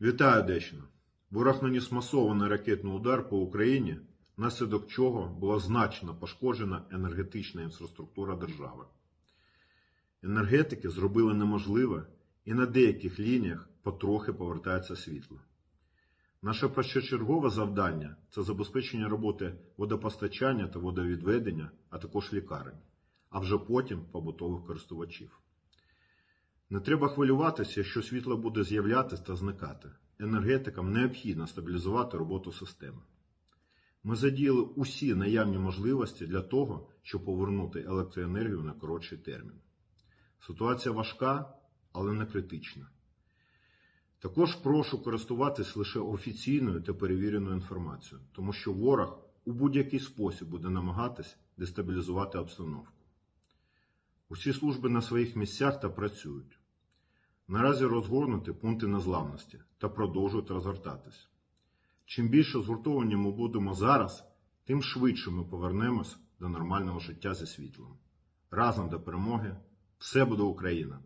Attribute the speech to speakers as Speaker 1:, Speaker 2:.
Speaker 1: Вітаю Одещина. Ворог наніс масований ракетний удар по Україні, внаслідок чого була значно пошкоджена енергетична інфраструктура держави. Енергетики зробили неможливе і на деяких лініях потрохи повертається світло. Наше першочергове завдання це забезпечення роботи водопостачання та водовідведення, а також лікарень, а вже потім побутових користувачів. Не треба хвилюватися, що світло буде з'являтися та зникати. Енергетикам необхідно стабілізувати роботу системи. Ми задіяли усі наявні можливості для того, щоб повернути електроенергію на коротший термін. Ситуація важка, але не критична. Також прошу користуватись лише офіційною та перевіреною інформацією, тому що ворог у будь-який спосіб буде намагатись дестабілізувати обстановку. Усі служби на своїх місцях та працюють. Наразі розгорнути пункти незламності та продовжують розгортатись. Чим більше згуртовані ми будемо зараз, тим швидше ми повернемось до нормального життя зі світлом. Разом до перемоги! Все буде Україна!